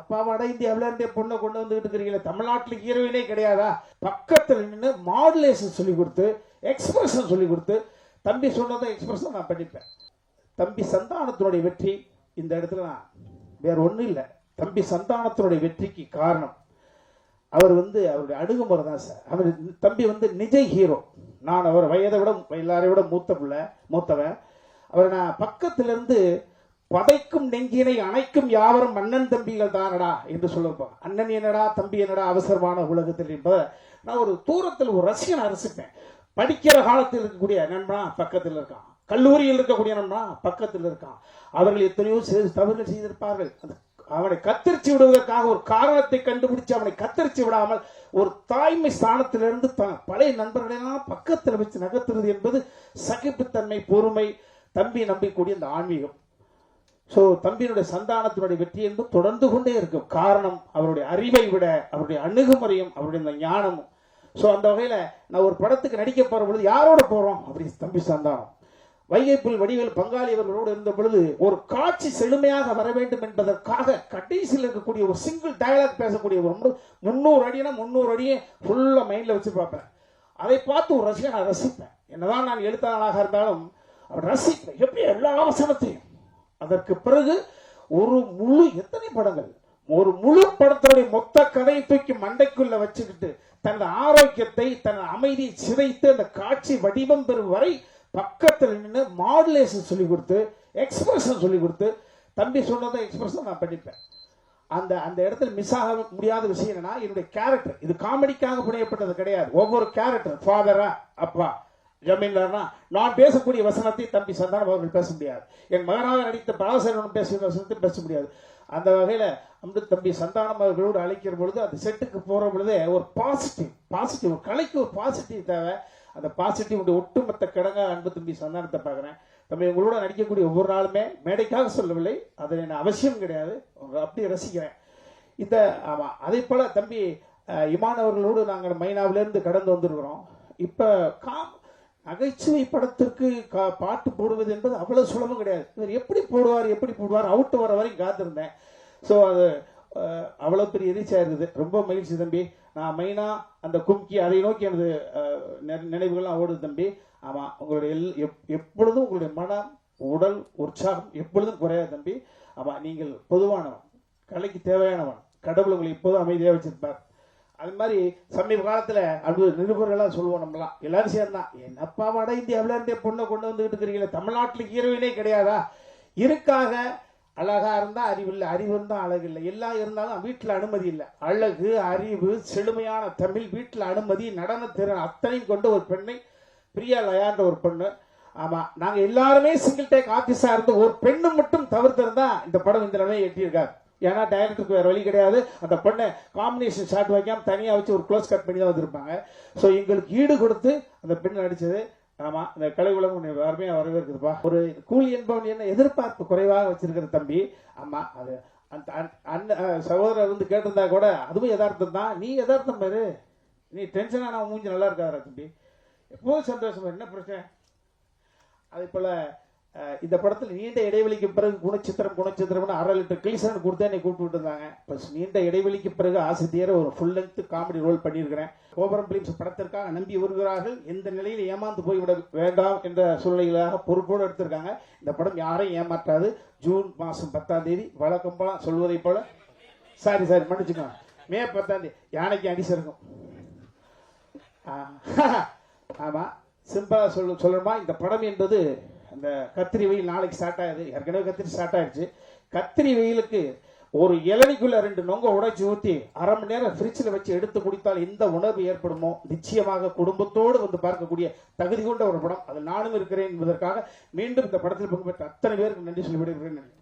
அப்பா வட இந்தியாவில இருந்தே பொண்ணை கொண்டு வந்துகிட்டு இருக்கிறீங்களே தமிழ்நாட்டுல ஹீரோயினே கிடையாதா? பக்கத்துல நின்று மாடுலேஷன் சொல்லி கொடுத்து எக்ஸ்பிரஷன் சொல்லி கொடுத்து தம்பி சொன்னதை எக்ஸ்பிரஷன் நான் பண்ணிப்பேன். தம்பி சந்தானத்தினுடைய வெற்றி இந்த இடத்துல நான் வேற ஒண்ணும் இல்லை. தம்பி சந்தானத்தினுடைய வெற்றிக்கு காரணம். அவர் வந்து அவருடைய அணுகுமுறை தான் சார். அவர் தம்பி வந்து நிஜ ஹீரோ. நான் அவர் வயதை விட எல்லாரை விட மூத்த பிள்ளை மூத்தவன். அவர் நான் பக்கத்துல இருந்து பதைக்கும் நெஞ்சினை அணைக்கும் யாவரும் அண்ணன் தம்பிகள் தானடா என்று சொல்லிருப்பான் அண்ணன் என்னடா தம்பி என்னடா அவசரமான உலகத்தில் என்பதை நான் ஒரு தூரத்தில் ஒரு ரசிகனை அரசிப்பேன். படிக்கிற காலத்தில் இருக்கக்கூடிய நண்பனா பக்கத்தில் இருக்கான். கல்லூரியில் இருக்கக்கூடிய நண்பனா பக்கத்தில் இருக்கான். அவர்கள் எத்தனையோ தவறுகள் செய்திருப்பார்கள். அந்த அவனை கத்தரிச்சு விடுவதற்காக ஒரு காரணத்தை கண்டுபிடிச்சு அவனை கத்தரிச்சு விடாமல் ஒரு தாய்மை ஸ்தானத்திலிருந்து த பழைய நண்பர்களெல்லாம் பக்கத்தில் வச்சு நகர்த்துறது என்பது சகிப்புத்தன்மை பொறுமை தம்பி நம்பிக்கூடிய இந்த ஆன்மீகம். ஸோ தம்பியினுடைய சந்தானத்தினுடைய வெற்றி என்பது தொடர்ந்து கொண்டே இருக்கும். காரணம் அவருடைய அறிவை விட அவருடைய அணுகுமுறையும் அவருடைய இந்த ஞானமும். ஸோ அந்த வகையில் நான் ஒரு படத்துக்கு நடிக்க போகிற பொழுது யாரோட போகிறோம் அப்படி தம்பி சந்தானம். வைகைப்புல் வடிவேல் பங்காளி அவர்களோடு இருந்த பொழுது ஒரு காட்சி செழுமையாக வர வேண்டும் என்பதற்காக கடைசியில் இருக்கக்கூடிய ஒரு சிங்கிள் டயலாக் பேசக்கூடிய ஒரு முந்நூறு அடினா முந்நூறு அடியே ஃபுல்லாக மைண்டில் வச்சு பார்ப்பேன். அதை பார்த்து ஒரு ரசிகன் நான் ரசிப்பேன். என்னதான் நான் எழுத்தாளனாக இருந்தாலும் ரசிப்பேன். எப்படி எல்லா வசனத்தையும் அதற்கு பிறகு ஒரு முழு எத்தனை படங்கள்? ஒரு முழு படத்தினுடைய மொத்த கதையை தூக்கி மண்டைக்குள்ள வச்சுக்கிட்டு தனது ஆரோக்கியத்தை தன் அமைதியை சிதைத்து அந்த காட்சி வடிவம் பெறும் வரை பக்கத்தில் நின்று மாடுலேஷன் சொல்லி கொடுத்து எக்ஸ்பிரஷன் சொல்லி கொடுத்து தம்பி சொன்னதை எக்ஸ்பிரஷன் நான் பண்ணிப்பேன். அந்த அந்த இடத்துல மிஸ் ஆக முடியாத விஷயம் என்னன்னா என்னுடைய கேரக்டர் இது காமெடிக்காக புனையப்பட்டது கிடையாது. ஒவ்வொரு கேரக்டர் ஃபாதரா அப்பா. ஜமீன்தார்னா நான் பேசக்கூடிய வசனத்தை தம்பி சந்தானம் அவர்கள் பேச முடியாது. என் மகனாக நடித்த பராசரன் பேசுகிற வசனத்தை பேச முடியாது. அந்த வகையில் அம்பு தம்பி சந்தானம் அவர்களோடு அழைக்கிற பொழுது அந்த செட்டுக்கு போகிற பொழுதே ஒரு பாசிட்டிவ் பாசிட்டிவ் ஒரு கலைக்கு ஒரு பாசிட்டிவ் தேவை. அந்த பாசிட்டிவ் ஒட்டுமொத்த கிடங்க அன்பு தம்பி சந்தானத்தை பார்க்குறேன். தம்பி உங்களோட நடிக்கக்கூடிய ஒவ்வொரு நாளுமே மேடைக்காக சொல்லவில்லை. அதில் என்ன அவசியம் கிடையாது. அப்படியே ரசிக்கிறேன். இந்த ஆமாம் அதே போல் தம்பி இமானவர்களோடு இமான் அவர்களோடு நாங்கள் மைனாவிலேருந்து கடந்து வந்திருக்கிறோம். இப்போ காம் நகைச்சுவை படத்திற்கு கா- பாட்டு போடுவது என்பது அவ்வளவு சுலபம் கிடையாது. இவர் எப்படி போடுவார் எப்படி போடுவார் அவுட்டு வர வரைக்கும் காத்திருந்தேன். ஸோ அது அஹ், அவ்வளவு பெரிய எரிச்சா இருக்குது ரொம்ப மகிழ்ச்சி தம்பி. நான் மெயினா அந்த கும்கி அதை நோக்கி எனது நினைவுகள்லாம் ஓடுது தம்பி. ஆமா உங்களுடைய எல்- எப்- எப்பொழுதும் உங்களுடைய மனம் உடல் உற்சாகம் எப்பொழுதும் குறையாது தம்பி. ஆமா நீங்கள் பொதுவானவன் கலைக்கு தேவையானவன் கடவுள் உங்களை எப்போதும் அமைதியாக வச்சிருப்பார். அது மாதிரி சமீப காலத்துல அது நிருபர்களாக சொல்லுவோம் நம்மலாம். எல்லாரும் சேர்ந்தான் என்னப்பா வட இந்தியாவில இருந்தே பொண்ணை கொண்டு வந்துகிட்டு இருக்கிறீங்களே? தமிழ்நாட்டுல ஹீரோயினே கிடையாதா? இருக்காக அழகா இருந்தா அறிவு இல்லை அறிவு இருந்தா அழகு இல்லை. எல்லாம் இருந்தாலும் வீட்டுல அனுமதி இல்லை. அழகு அறிவு செழுமையான தமிழ் வீட்டுல அனுமதி நடன திறன் அத்தனையும் கொண்ட ஒரு பெண்ணை பிரியா லயான்ற ஒரு பெண்ணு. ஆமா நாங்க எல்லாருமே சிங்கிள் டேக் ஆபீஸா இருந்து ஒரு பெண்ணு மட்டும் தவிர்த்திருந்தா இந்த படம் இந்த நிலையை எட்டியிருக்காரு ஏன்னா டைரக்டருக்கு வேற வழி கிடையாது. அந்த பொண்ணை காம்பினேஷன் ஷாட் வைக்காம தனியா வச்சு ஒரு க்ளோஸ் கட் பண்ணி தான் வந்திருப்பாங்க. ஸோ எங்களுக்கு ஈடு கொடுத்து அந்த பெண் நடிச்சது. ஆமா இந்த கலை உலகம் உன்னை அருமையா வரவேற்குதுப்பா. ஒரு கூலி என்பவன் என்ன எதிர்பார்ப்பு குறைவாக வச்சிருக்கிற தம்பி. ஆமா அது அந்த அண்ண- அண்ணன் சகோதரர் வந்து கேட்டிருந்தா கூட அதுவும் யதார்த்தம் தான். நீ யதார்த்தம் பாரு. நீ டென்ஷன் ஆனா மூஞ்சி நல்லா இருக்காதா தம்பி. எப்போதும் சந்தோஷமா என்ன பிரச்சனை? அதே போல இந்த படத்தில் நீண்ட இடைவெளிக்கு பிறகு குணச்சித்திரம் குணச்சித்திரம்னு அரை லிட்டர் கிளிசரன் கொடுத்து என்னை கூப்பிட்டு விட்டுருந்தாங்க. ப்ளஸ் நீண்ட இடைவெளிக்கு பிறகு ஆசிரியர் ஒரு ஃபுல் லென்த் காமெடி ரோல் பண்ணியிருக்கிறேன். கோபுரம் பிலிம்ஸ் படத்திற்காக நம்பி வருகிறார்கள். எந்த நிலையில் ஏமாந்து போய்விட வேண்டாம் என்ற சூழ்நிலைகளாக பொறுப்போடு எடுத்திருக்காங்க. இந்த படம் யாரையும் ஏமாற்றாது. ஜூன் மாதம் பத்தாம் தேதி வழக்கம் போல சொல்வதை போல. சாரி சாரி மன்னிச்சுக்கோங்க. மே பத்தாம் தேதி யானைக்கு அடி சருக்கும் ஆமாம் சிம்பிளாக சொல்ல சொல்லணுமா? இந்த படம் என்பது அந்த கத்திரி வெயில் நாளைக்கு ஸ்டார்ட் ஆகுது. ஏற்கனவே கத்திரி ஸ்டார்ட் ஆயிடுச்சு. கத்திரி வெயிலுக்கு ஒரு இளநிக்குள்ள ரெண்டு நொங்க உடைச்சி ஊற்றி அரை மணி நேரம் ஃப்ரிட்ஜில் வச்சு எடுத்து குடித்தால் எந்த உணர்வு ஏற்படுமோ? நிச்சயமாக குடும்பத்தோடு வந்து பார்க்கக்கூடிய தகுதி கொண்ட ஒரு படம். அது நானும் இருக்கிறேன் என்பதற்காக மீண்டும் இந்த படத்தில் பங்கு பெற்ற அத்தனை பேருக்கு நன்றி சொல்லி விடுகிறேன் நன்றி.